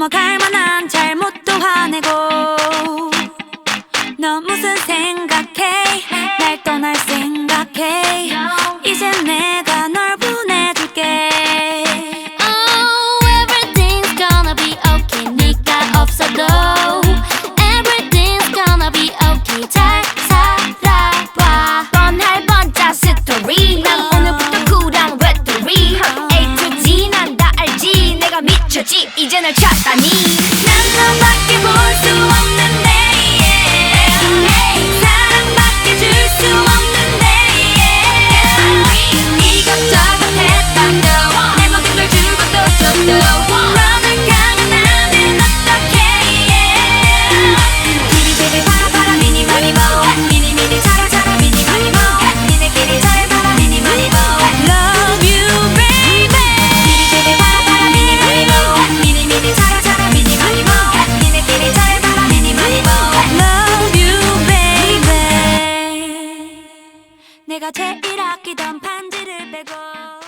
넘어갈 만한 잘못도 화내고 주지 이제 날 찾다니. 난 너밖에 내가 제일 아끼던 반지를 빼고